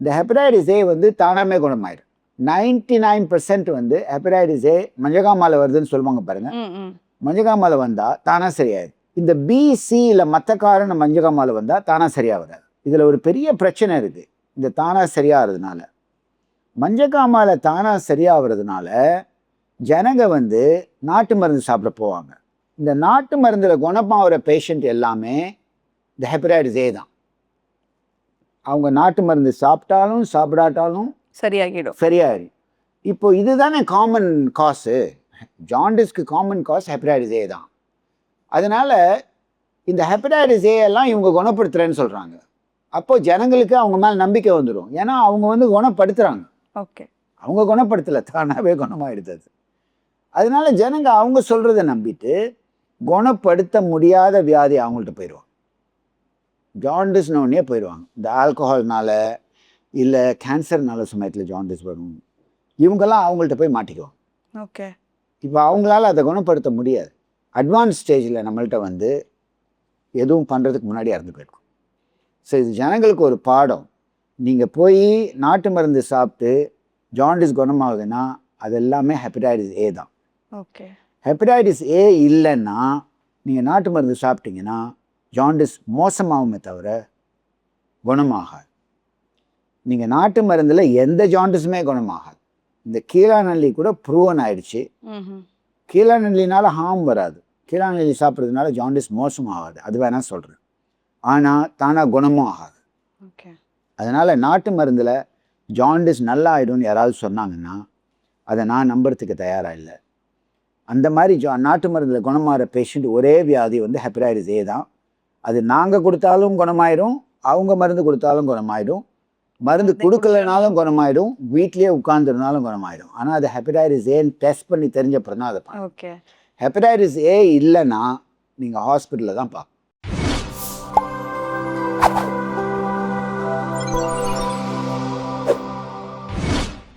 இந்த ஹெப்படைட்டிஸ் ஏ வந்து தானாமே குணமாயிடும் நைன்டி நைன் வந்து ஹெப்படைட்டிஸ் ஏ மஞ்சகாமால வருதுன்னு சொல்லுவாங்க பாருங்க. மஞ்சகாமால வந்தால் தானாக சரியாயிடும் இந்த பிசி இல்லை மற்ற காரணம் மஞ்சகாமால வந்தால் தானாக சரியாக வராது. இதில் ஒரு பெரிய பிரச்சனை இருக்குது இந்த தானாக சரியாகிறதுனால. மஞ்சக்காமால தானாக சரியாகிறதுனால ஜனங்க வந்து நாட்டு மருந்து சாப்பிட போவாங்க. இந்த நாட்டு மருந்தில் குணமாகிற பேஷண்ட் எல்லாமே இந்த ஹெப்படைட்டிஸ் ஏ தான். அவங்க நாட்டு மருந்து சாப்பிட்டாலும் சாப்பிடாட்டாலும் சரியாகிடும். சரியாயிடும் இப்போ இதுதானே காமன் காசு ஜாண்டிஸ்க்கு காமன் காஸ் ஹெப்படைட்டிஸ் ஏ தான். அதனால இந்த ஹெப்படைட்டிஸ் ஏ எல்லாம் இவங்க குணப்படுத்துறேன்னு சொல்றாங்க. அப்போ ஜனங்களுக்கு அவங்க மேல நம்பிக்கை வந்துடும் ஏன்னா அவங்க வந்து குணப்படுத்துறாங்க. ஓகே. அவங்க குணப்படுத்தலை தானாகவே குணமாயிடுது. அது அதனால ஜனங்க அவங்க சொல்றதை நம்பிட்டு குணப்படுத்த முடியாத வியாதி அவங்கள்ட்ட போயிடுவாங்க ஜாண்டிஸ்னோடனே போயிடுவாங்க. இந்த ஆல்கஹால்னால இல்லை கேன்சர்னால சமயத்தில் ஜாண்டிஸ் வரும். இவங்கெல்லாம் அவங்கள்ட்ட போய் மாட்டிக்குவாங்க. ஓகே. இப்போ அவங்களால அதை குணப்படுத்த முடியாது. அட்வான்ஸ் ஸ்டேஜில் நம்மள்ட்ட வந்து எதுவும் பண்ணுறதுக்கு முன்னாடி இறந்து போயிருக்கும் ஸோ இது ஜனங்களுக்கு ஒரு பாடம். நீங்கள் போய் நாட்டு மருந்து சாப்பிட்டு ஜாண்டிஸ் குணமாகுதுன்னா அது எல்லாமே ஹெப்படைட்டிஸ் ஏ தான். ஓகே. ஹெப்படைட்டிஸ் ஏ இல்லைன்னா நீங்கள் நாட்டு மருந்து சாப்பிட்டீங்கன்னா ஜாண்டிஸ் மோசமாகுமே தவிர குணமாகாது. நீங்கள் நாட்டு மருந்தில் எந்த ஜாண்டிஸுமே குணமாகாது. இந்த கீழாநல்லி கூட ப்ரூவன் ஆயிடுச்சு. கீழாநெல்லினால ஹார்ம் வராது. கீழாநெல்லி சாப்பிட்றதுனால ஜாண்டிஸ் மோசமாகாது. அது வேணால் சொல்கிறேன் ஆனால் தானாக குணமும் ஆகாது. ஓகே. அதனால் நாட்டு மருந்தில் ஜாண்டிஸ் நல்லா ஆயிடும்னு யாராவது சொன்னாங்கன்னா அதை நான் நம்புறதுக்கு தயாராக இல்லை. அந்த மாதிரி ஜா நாட்டு மருந்தில் குணமாகிற பேஷண்ட் ஒரே வியாதி வந்து ஹெப்படைட்டிஸ் ஏ தான். அது நாங்கள் கொடுத்தாலும் குணமாயிடும் அவங்க மருந்து கொடுத்தாலும் குணமாயிடும் மருந்து கொடுக்கலனாலும் குணமாயிடும் வீட்லேயே உட்காந்துருந்தாலும் குணமாயிடும் ஆனால் அது ஹெப்படைட்டிஸ் ஏன்னு டெஸ்ட் பண்ணி தெரிஞ்சப்பறம் தான் அதை ஓகே. ஹெப்படைட்டிஸ் ஏ இல்லைன்னா நீங்கள் ஹாஸ்பிட்டலில் தான் பார்க்கணும்.